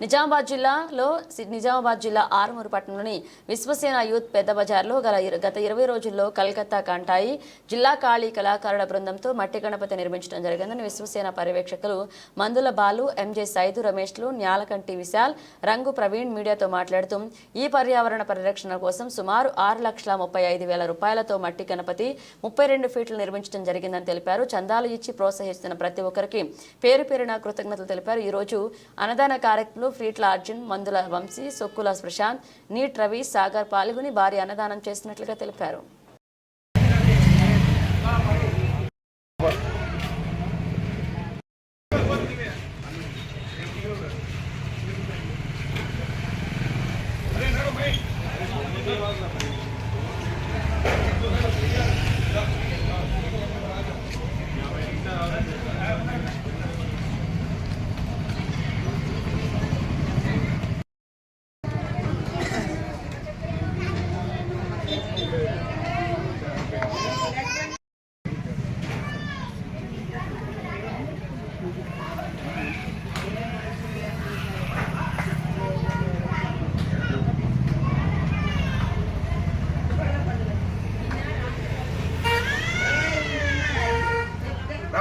నిజామాబాద్ జిల్లాలో సి- నిజామాబాద్ జిల్లా ఆరుమూరు పట్టణంలోని విశ్వసేన యూత్ పెద్ద బజార్లో గల గత ఇరవై రోజుల్లో కలకత్తా కంటాయి. జిల్లా ఖాళీ కళాకారుల బృందంతో మట్టి గణపతి నిర్మించడం జరిగిందని విశ్వసేన పర్యవేక్షకులు మందుల బాలు ఎంజే సైదు రమేష్లు న్యాలకంటి విశాల్ రంగు ప్రవీణ్ మీడియాతో మాట్లాడుతూ ఈ పర్యావరణ పరిరక్షణ కోసం సుమారు ఆరు లక్షల ముప్పై ఐదు వేల రూపాయలతో మట్టి గణపతి ముప్పై రెండు ఫీట్లు నిర్మించడం జరిగిందని తెలిపారు. చందాలు ఇచ్చి ప్రోత్సహిస్తున్న ప్రతి ఒక్కరికి పేరు పేరున కృతజ్ఞతలు తెలిపారు. ఈరోజు అన్నదాన కార్యక్రమంలో ఫ్రీట్ల అర్జున్ మందుల వంశీ సొక్కుల ప్రశాంత్ నీట్ రవి సాగర్ పాల్గొని భారీ అన్నదానం చేస్తున్నట్లుగా తెలిపారు.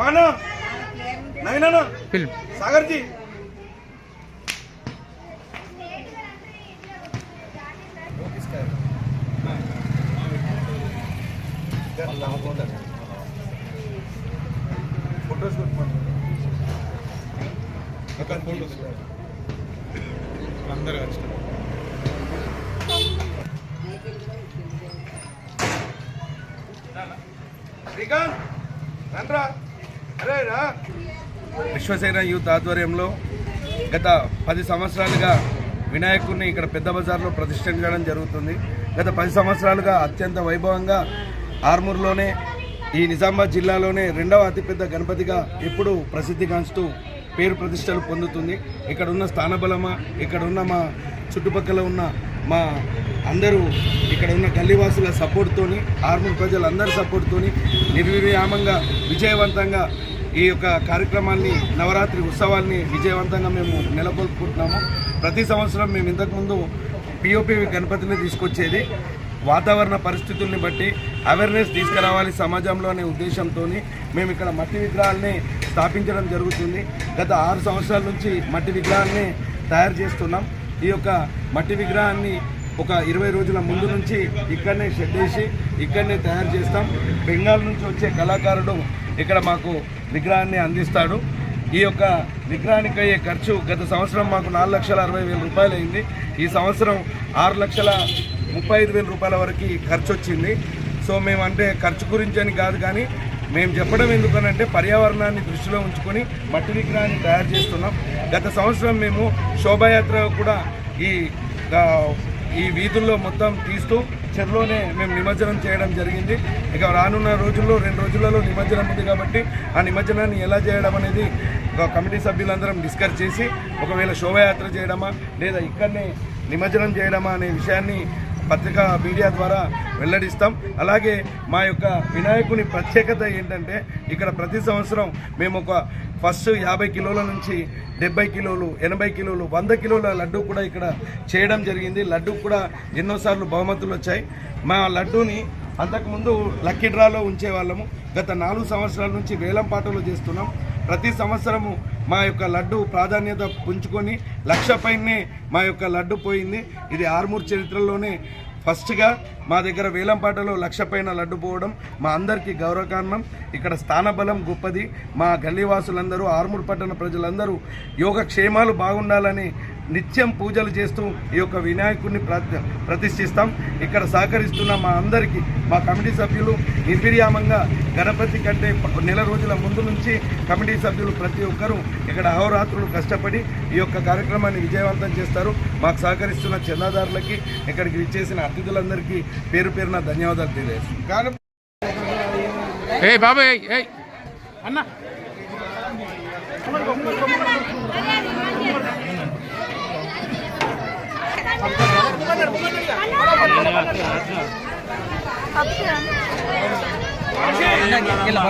రవాణా నవీనా ఫిల్మ్. సాగర్ జీ ఫోటోస్ అక్కడ ఫోటోస్ అందరు కలిసి శ్రీకాంత్ రండ్రా. విశ్వసేన యూత్ ఆధ్వర్యంలో గత పది సంవత్సరాలుగా వినాయకుడిని ఇక్కడ పెద్ద బజార్లో ప్రతిష్ఠించడం జరుగుతుంది. గత పది సంవత్సరాలుగా అత్యంత వైభవంగా ఆర్మూర్లోనే ఈ నిజామాబాద్ జిల్లాలోనే రెండవ అతిపెద్ద గణపతిగా ఎప్పుడు ప్రసిద్ధిగాంచుతూ పేరు ప్రతిష్టలు పొందుతుంది. ఇక్కడ ఉన్న స్థానబలమా ఇక్కడ ఉన్న మా చుట్టుపక్కల ఉన్న మా అందరూ ఇక్కడ ఉన్న గల్లీవాసుల సపోర్ట్తోని ఆర్మూర్ ప్రజలందరి సపోర్ట్తోని నిర్విరామంగా విజయవంతంగా ఈ యొక్క కార్యక్రమాన్ని నవరాత్రి ఉత్సవాల్ని విజయవంతంగా మేము నెలకొల్పుకుంటున్నాము. ప్రతి సంవత్సరం మేము ఇంతకుముందు పిఓపి గణపతిని తీసుకొచ్చేది. వాతావరణ పరిస్థితుల్ని బట్టి అవేర్నెస్ తీసుకురావాలి సమాజంలో అనే ఉద్దేశంతో మేము ఇక్కడ మట్టి విగ్రహాలని స్థాపించడం జరుగుతుంది. గత ఆరు సంవత్సరాల నుంచి మట్టి విగ్రహాన్ని తయారు చేస్తున్నాం. ఈ యొక్క మట్టి విగ్రహాన్ని ఒక ఇరవై రోజుల ముందు నుంచి ఇక్కడనే షెడ్ వేసి ఇక్కడనే తయారు చేస్తాం. బెంగాల్ నుంచి వచ్చే కళాకారుడు ఇక్కడ మాకు విగ్రహాన్ని అందిస్తాడు. ఈ యొక్క విగ్రహానికి అయ్యే ఖర్చు గత సంవత్సరం మాకు నాలుగు లక్షల అరవై వేల రూపాయలు అయింది. ఈ సంవత్సరం ఆరు లక్షల ముప్పై ఐదు వేల రూపాయల వరకు ఖర్చు వచ్చింది. సో మేము అంటే ఖర్చు గురించి అని కాదు కానీ మేము చెప్పడం ఎందుకనంటే పర్యావరణాన్ని దృష్టిలో ఉంచుకొని మట్టి విగ్రహాన్ని తయారు చేస్తున్నాం. గత సంవత్సరం మేము శోభాయాత్ర కూడా ఈ ఈ వీధుల్లో మొత్తం తీస్తూ చెరువులోనే మేము నిమజ్జనం చేయడం జరిగింది. ఇక రానున్న రోజుల్లో రెండు రోజులలో నిమజ్జనం ఉంది కాబట్టి ఆ నిమజ్జనాన్ని ఎలా చేయడం అనేది ఒక కమిటీ సభ్యులందరం డిస్కస్ చేసి ఒకవేళ శోభయాత్ర చేయడమా లేదా ఇక్కడనే నిమజ్జనం చేయడమా అనే విషయాన్ని పత్రికా మీడియా ద్వారా వెల్లడిస్తాం. అలాగే మా యొక్క వినాయకుని ప్రత్యేకత ఏంటంటే ఇక్కడ ప్రతి సంవత్సరం మేము ఒక ఫస్ట్ యాభై కిలోల నుంచి డెబ్బై కిలోలు ఎనభై కిలోలు వంద కిలోల లడ్డు కూడా ఇక్కడ చేయడం జరిగింది. లడ్డు కూడా ఎన్నోసార్లు బహుమతులు వచ్చాయి. మా లడ్డూని అంతకుముందు లక్కీ డ్రాలో ఉంచేవాళ్ళము. గత నాలుగు సంవత్సరాల నుంచి వేలం పాటలు చేస్తున్నాం. ప్రతి సంవత్సరము మా యొక్క లడ్డు ప్రాధాన్యత పుంజుకొని లక్ష పైనే మా యొక్క లడ్డు పోయింది. ఇది ఆర్మూర్ చరిత్రలోనే ఫస్ట్గా మా దగ్గర వేలంపాటలో లక్ష పైన లడ్డు పోవడం మా అందరికీ గౌరవకారణం. ఇక్కడ స్థానబలం గొప్పది. మా గల్లీవాసులందరూ ఆర్మూర్ పట్టణ ప్రజలందరూ యోగక్షేమాలు బాగుండాలని నిత్యం పూజలు చేస్తూ ఈ యొక్క వినాయకుడిని ప్రతి ప్రతిష్ఠిస్తాం. ఇక్కడ సహకరిస్తున్న మా అందరికీ మా కమిటీ సభ్యులు నిర్విర్యామంగా గణపతి కంటే నెల రోజుల ముందు నుంచి కమిటీ సభ్యులు ప్రతి ఒక్కరూ ఇక్కడ అహోరాత్రులు కష్టపడి ఈ యొక్క కార్యక్రమాన్ని విజయవంతం చేస్తారు. మాకు సహకరిస్తున్న చందాదారులకి ఇక్కడికి విచ్చేసిన అతిథులందరికీ పేరు పేరున ధన్యవాదాలు తెలియజేస్తాం ఏ బాబాయ్ ఏ అన్న. ఇలా